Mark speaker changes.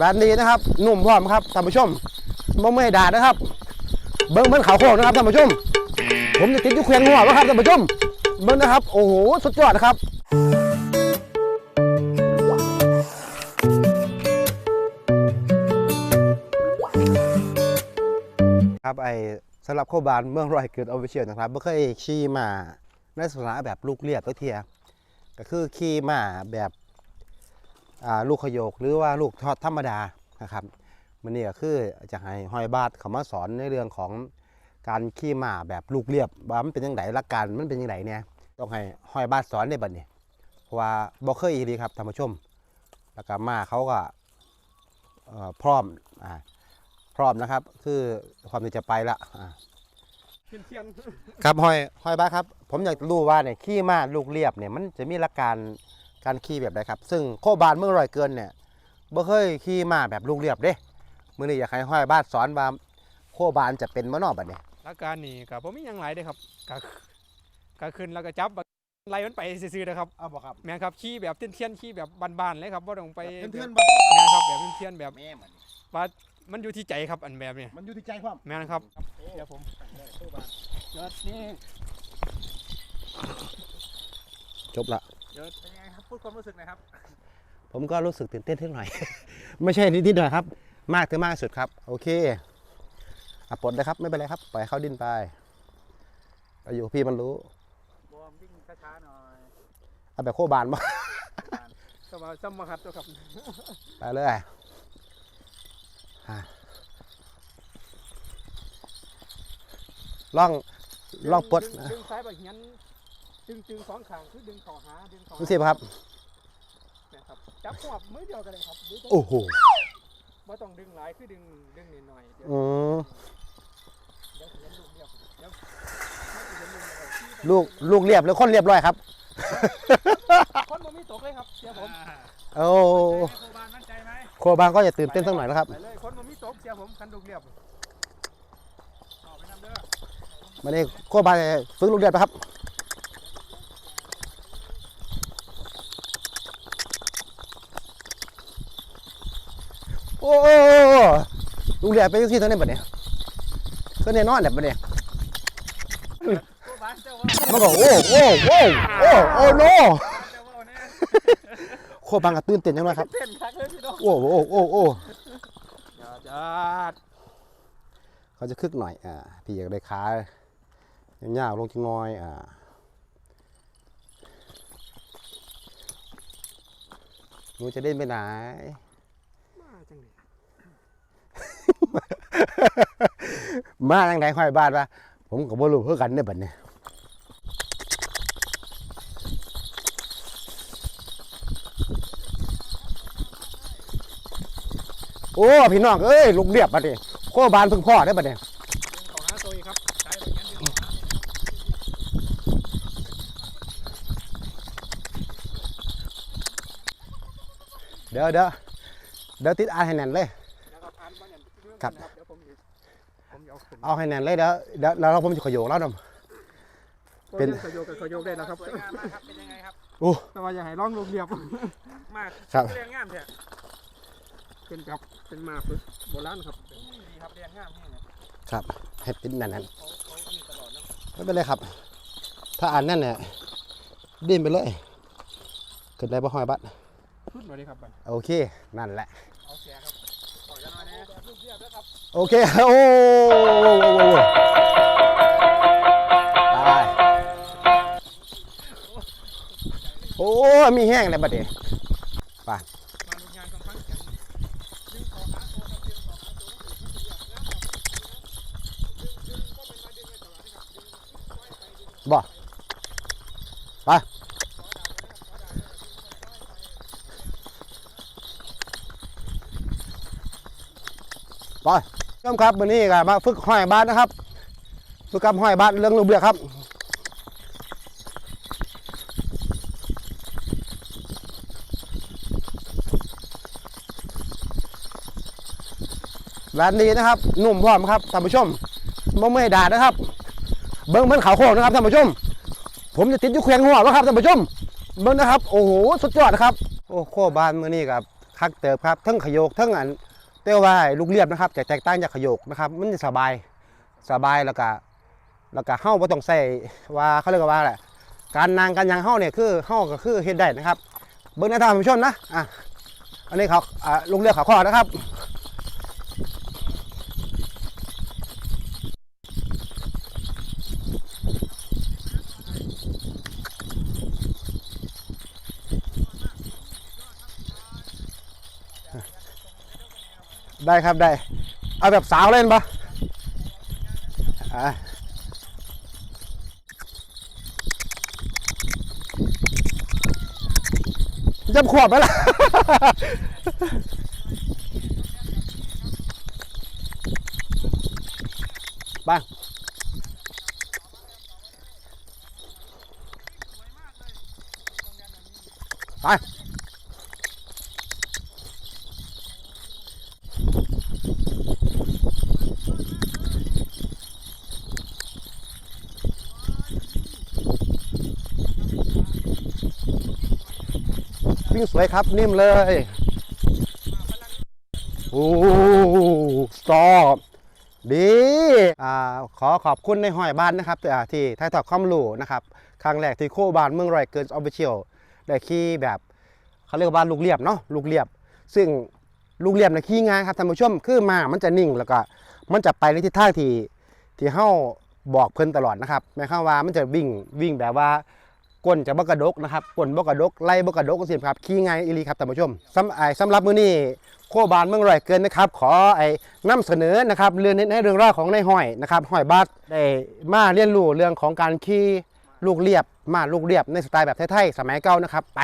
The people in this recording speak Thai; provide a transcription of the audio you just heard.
Speaker 1: ร้านนี้นะครับหนุ่มพร้อมครับท่านผู้ชมบ่ไม่ด่านะครับ เบิ้งเหมือนเขาโคกนะครับท่านผู้ชม ผมจะติดอยู่เคียงหัววะครับท่านผู้ชม เบิ้งนะครับ โอ้โหสุดยอดนะครับครับไอสำหรับโคบานเมืองรอยเกิดออฟฟิเชียลนะครับไม่เคยขี่มาในลักษณะแบบลูกเรียบตัวเทียก็คือขี่มาแบบ ลูกขยโยกหรือว่าลูกทอดธรรมดานะครับมันนี่ก็คือจะให้หอยบาทเขามาสอนในเรื่องของการขี่ม้าแบบลูกเรียบว่ามันเป็นยังไงลักการมันเป็นยังไงเนี่ยต้องให้หอยบาทสอนในบัดนี้เพราะว่าบ่เคยอีหลีครับท่านผู้ชม แล้วก็มาเขาก็พร้อมอ่าพร้อมนะครับ คือความที่จะไปละอ่าครับหอยหอยบ้าครับ ผมอยากรู้ว่าเนี่ยขี่มาลูกเรียบเนี่ยมันจะมีลักการ การขี่แบบไหนครับ ซึ่งโคบานเมื่อร่อยเกินเนี่ยบ่เคยขี่ม้าแบบลูกเรียบเด้มื้อนี้อยากให้ห้อยบ้านสอนว่าโคบานจะเป็นมานอกบัดเนี่ย
Speaker 2: อาการนี่กับผมมีหยังหลายเด้อครับก็ก็ขึ้นแล้วก็จับบักไล่มันไปซื่อๆนะครับ
Speaker 1: เอาบ่ครับ
Speaker 2: แม่นครับขี่แบบเทียนๆขี่แบบบานๆเลยครับบ่ต้องไป
Speaker 1: เพื่อน
Speaker 2: แม่นครับแบบเทียนๆแบบ
Speaker 1: แม่มัน
Speaker 2: ว่ามันอยู่ที่ใจครับอันแบบนี้
Speaker 1: มันอยู่ที่ใจความ
Speaker 2: แม่นครับเดี๋ยวผมเดี๋ยวนี่
Speaker 1: จบละ
Speaker 2: เดี๋ยวเป็นยังไงครับพูดความรู้สึกหน่อยครับ
Speaker 1: ผมก็รู้สึกตื่นเต้นนิดหน่อย ไม่ใช่นิดๆหน่อยครับ มากถึงมากที่สุดครับ โอเคอะปลดเลยครับ ไม่เป็นไรครับ ปล่อยให้เขาดิ้นไปไปอยู่กับพี่มันรู้
Speaker 2: บอมวิ่งช้าๆหน่อย
Speaker 1: เอาแบบโคบานมา
Speaker 2: สมาสมาครับตัวครับ
Speaker 1: ไปเลยอะล่องล่องปลด
Speaker 2: ดึดึงซ้ายแบบเฮียน ดึงดึงสองข้างคือดึงต่อหาดึงต่อหา
Speaker 1: ดูสิครับ
Speaker 2: เนี่ยครับจับหัวมือเดียวกันเลยครับดึง
Speaker 1: โอ้โห
Speaker 2: บ่ต้องดึงหลายคือดึงดึงนิดหน่อยเดี๋ยว
Speaker 1: อืม
Speaker 2: เดี๋ยวเห็นลูกเดียวเดี๋ยวไม่สิเห็นลูกเดียวที่
Speaker 1: ลูกลูกเรียบหรือคนเรียบร้อยครับ
Speaker 2: คนบ่มีตกเลยครับเสียผม
Speaker 1: โอ้
Speaker 2: โคบานมั่นใจไหม
Speaker 1: โคบานก็จะตื่นเต้นสักหน่อยนะครับ
Speaker 2: ไปเลยคนบ่มีตกเสียผมคันลูกเรียบต่อไปนำเด้อ
Speaker 1: มาเนี่โคบานฝึกลูกเรียบนะครับ โอ้ลูกเรียบเป็นที่เท่านี้บัดเนี่ยก็แน่นอนแบบบัดเนี่ย
Speaker 2: โคบานเจ้าว่า
Speaker 1: มันก็โอ้โอ้โอ้โอ้โอ้โน
Speaker 2: เจ้าว่าแน่
Speaker 1: โคบานก็ตื่นเต้นจังเลยครับ
Speaker 2: เต้นคักเลยพี่น้อง
Speaker 1: โอ้โอ้โอ้โอ้
Speaker 2: อย่าจัด
Speaker 1: เขาจะคึกหน่อยอ่าพี่อยากได้ขาเงาๆลงจังน้อยอ่าหนูจะเล่นไปไหน
Speaker 2: มาจังเลย
Speaker 1: มาทางไหนห้อยบ้านปะผมกับบ่รู้เพื่อกันเนี่ยบัดนี่ยโอ้พี่น้องเอ้ยลูกเรียบบัดนี้โคบานเพึ่งพ่อได้บัดนี้เดี๋ยวเดี๋ยวเดี๋ยวติดอาให้แน่นเลยครับ
Speaker 2: เดี๋ยวผมจะผมจะเอาขึ้น
Speaker 1: เอาให้แน่นเลยเดี๋ยวเดี๋ยวแล้วเราผมจะขยโยกแล้วนำเป็น
Speaker 2: ขยโยกกับขยโยกได้แล้วครับ
Speaker 3: สวยงามมากครับเป็นยังไงครับ
Speaker 1: โอ้
Speaker 2: แต่ว่าอย่าให้ร้องลูกเรียบ
Speaker 3: มาก
Speaker 1: ครับ
Speaker 3: เรียงงามแท้
Speaker 2: เป็นกับเป็นมาฝึกโบราณครับ
Speaker 3: ดีครับเรียงงามนี่นะ
Speaker 1: ครับให้ติดแน่น
Speaker 3: เขาเขามีตลอดนะ
Speaker 1: ๆไม่เป็นไรครับ ถ้าอ่านแน่นเนี่ยดิ้นไปเลยเกิดอะไรบ่ห้อยบัด
Speaker 2: ขึ้นมาเลยครับบัด
Speaker 1: โอเคนั่นแหละ
Speaker 2: เอาแสครับ
Speaker 1: โอเค โอ้ไปโอ้ มีแห้งเลยบัดเดี๋ยว
Speaker 2: มาลูกงานกำพังกันดึงต่อหาตัวครับดึงเรียบงามครับดึงดึงก็เดึงไว้ตลอดนะครับดึงไป
Speaker 1: บ่ไปไป เริ่มครับวันนี้ก็มาฝึกห้อยบาทนะครับ ฝึกกับห้อยบาทเรื่องลูกเบียครับร้านนี้นะครับหนุ่มพร้อมครับท่านผู้ชมบ่ไม่ด่านะครับ เบิ้งเหมือนเขาโคกนะครับท่านผู้ชม ผมจะติดอยู่เคียงหัวแล้วครับท่านผู้ชม เบิ้งนะครับ โอ้โหสุดยอดนะครับ โอ้โคบานมือนี่กับคักเติบครับทั้งขยโยกทั้งอัน เรียว่าลูกเรียบนะครับจะแตกต่างจากขยกนะครับ มันจะสบายสบายแล้วก็แล้วก็เฮ้าบ่ต้องใส่ว่าเขาเรียกว่าอะไรการนางการยังเฮ้าเนี่ยคือเฮ้าก็คือเฮ็ดได้นะครับ เบิ้งในท่านผู้ชมนะอะอันนี้เขาอ่าลูกเรียบเขาข้อนะครับ ได้ครับได้ เอาแบบสาวเล่นปะอะจะขวบไหมล่ะบ้างไป วิ่งสวยครับ นิ่มเลยโอ้สตอปดีอ่าขอขอบคุณในห้อยบ้านนะครับที่ถ่ายทอดความรู้นะครับครั้งแรกที่โคบานเมืองรอยเกินออฟฟิเชียลได้ขี่แบบเขาเรียกว่าบ้านลูกเรียบเนาะลูกเรียบ ซึ่งลูกเรียบนะขี่ง่ายครับท่านผู้ชมคือมามันจะนิ่งแล้วก็มันจะไปในทิศทางที่ที่เฮาบอกเพิ่นตลอดนะครับหมายความว่ามันจะวิ่งวิ่งแบบว่า ก้นจะบกระดกนะครับก้นบกระดกไล่บกระดกสิครับขี้ไงายอีลีครับท่านผู้ชมสำไอ้สำหรับมื้อนี้โคบานเมืองร่อยเกินนะครับ ขอไอ้นํเสนอนะครับเรื่องในเรื่องราวของในายห้อยนะครับห้อยบาสได้มาเรียนรู้เรื่องของการขี่ลูกเรียบมาลูกเรียบในสไตล์แบบไทยๆสมัยเก่านะครับไป